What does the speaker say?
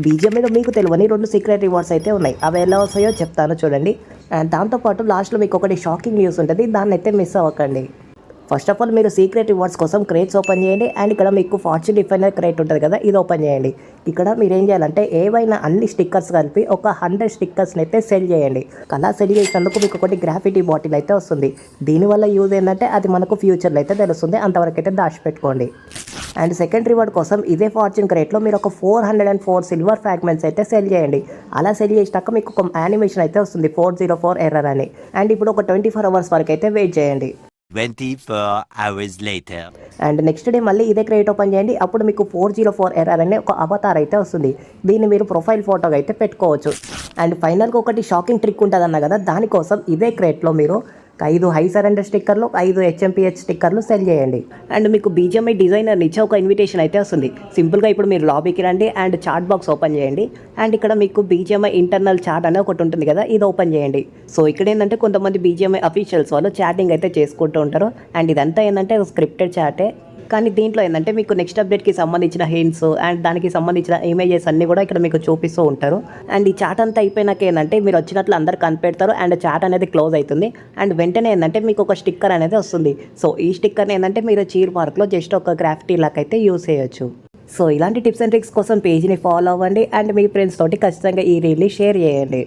బీజేపీలో మీద మీకు తెలియని రెండు సీక్రెట్ రివార్డ్స్ అయితే ఉన్నాయి. అవి ఎలా వస్తాయో చెప్తాను చూడండి. అండ్ దాంతోపాటు లాస్ట్లో మీకు ఒకటి షాకింగ్ న్యూస్ ఉంటుంది. దాన్ని అయితే మిస్ అవ్వకండి. ఫస్ట్ ఆఫ్ ఆల్ మీరు సీక్రెట్ రివార్డ్స్ కోసం క్రేట్స్ ఓపెన్ చేయండి. అండ్ ఇక్కడ మీకు ఫార్చ్యూన్ డిఫైనర్ క్రేట్ ఉంటుంది కదా ఇది ఓపెన్ చేయండి. ఇక్కడ మీరు ఏం చేయాలంటే ఏవైనా అన్ని స్టిక్కర్స్ కలిపి ఒక హండ్రెడ్ స్టిక్కర్స్ని అయితే సెల్ చేయండి. అలా సెల్ చేసినందుకు మీకు ఒకటి గ్రాఫిటీ బాటిల్ అయితే వస్తుంది. దీనివల్ల యూజ్ ఏంటంటే అది మనకు ఫ్యూచర్లో అయితే తెలుస్తుంది. అంతవరకు అయితే దాచిపెట్టుకోండి. అండ్ సెకండ్ రివార్డ్ కోసం ఇదే ఫార్చ్యూన్ క్రేట్లో మీరు ఒక four hundred and four silver fragments అయితే సెల్ చేయండి. అలా సెల్ చేసినాక మీకు ఒక యానిమేషన్ అయితే వస్తుంది ఫోర్ జీరో ఫోర్ ఎర్రర్ అని. అండ్ ఇప్పుడు ఒక ట్వంటీ ఫోర్ అవర్స్ వరకు అయితే వెయిట్ చేయండి. 24 hours later. And next day మళ్ళీ ఇదే క్రియేట్ ఓపెన్ చేయండి అప్పుడు మీకు ఫోర్ జీరో ఫోర్ ఎర్ఆర్ అనే ఒక అవతార్ అయితే వస్తుంది. దీన్ని మీరు ప్రొఫైల్ ఫోటోగా అయితే పెట్టుకోవచ్చు. అండ్ ఫైనల్గా ఒకటి షాకింగ్ ట్రిక్ ఉంటుంది అన్న కదా దానికోసం ఇదే క్రేట్లో మీరు ఐదు హై సరెండర్ స్టిక్కర్లు ఒక ఐదు హెచ్ఎంపిహెచ్ స్టిక్కర్లు సెల్ చేయండి. అండ్ మీకు బీజిఎంఐ డిజైనర్ నిచ్చే ఒక ఇన్విటేషన్ అయితే వస్తుంది. సింపుల్గా ఇప్పుడు మీరు లాబీకి రండి అండ్ చాట్ బాక్స్ ఓపెన్ చేయండి. అండ్ ఇక్కడ మీకు బీజిఎంఐ ఇంటర్నల్ చాట్ అనే ఒకటి ఉంటుంది కదా ఇది ఓపెన్ చేయండి. సో ఇక్కడ ఏంటంటే కొంతమంది బీజిఎంఐ అఫీషియల్స్ వాళ్ళు చాటింగ్ అయితే చేసుకుంటూ ఉంటారు. అండ్ ఇదంతా ఏంటంటే స్క్రిప్టెడ్ చాటే కానీ దీంట్లో ఏంటంటే మీకు నెక్స్ట్ అప్డేట్కి సంబంధించిన హింట్స్ అండ్ దానికి సంబంధించిన ఇమేజెస్ అన్నీ కూడా ఇక్కడ మీకు చూపిస్తూ ఉంటారు. అండ్ ఈ చాట్ అంతా అయిపోయినాక ఏంటంటే మీరు వచ్చినట్లు అందరు కనిపెడతారు అండ్ చాట్ అనేది క్లోజ్ అవుతుంది. అండ్ వెంటనే ఏంటంటే మీకు ఒక స్టిక్కర్ అనేది వస్తుంది. సో ఈ స్టిక్కర్ని ఏంటంటే మీరు చీర్ మార్క్లో జస్ట్ ఒక గ్రాఫిటీ లాక్ అయితే యూస్ చేయొచ్చు. సో ఇలాంటి టిప్స్ అండ్ ట్రిక్స్ కోసం పేజీని ఫాలో అవ్వండి. అండ్ మీ ఫ్రెండ్స్ తోటి ఖచ్చితంగా ఈ రీల్ని షేర్ చేయండి.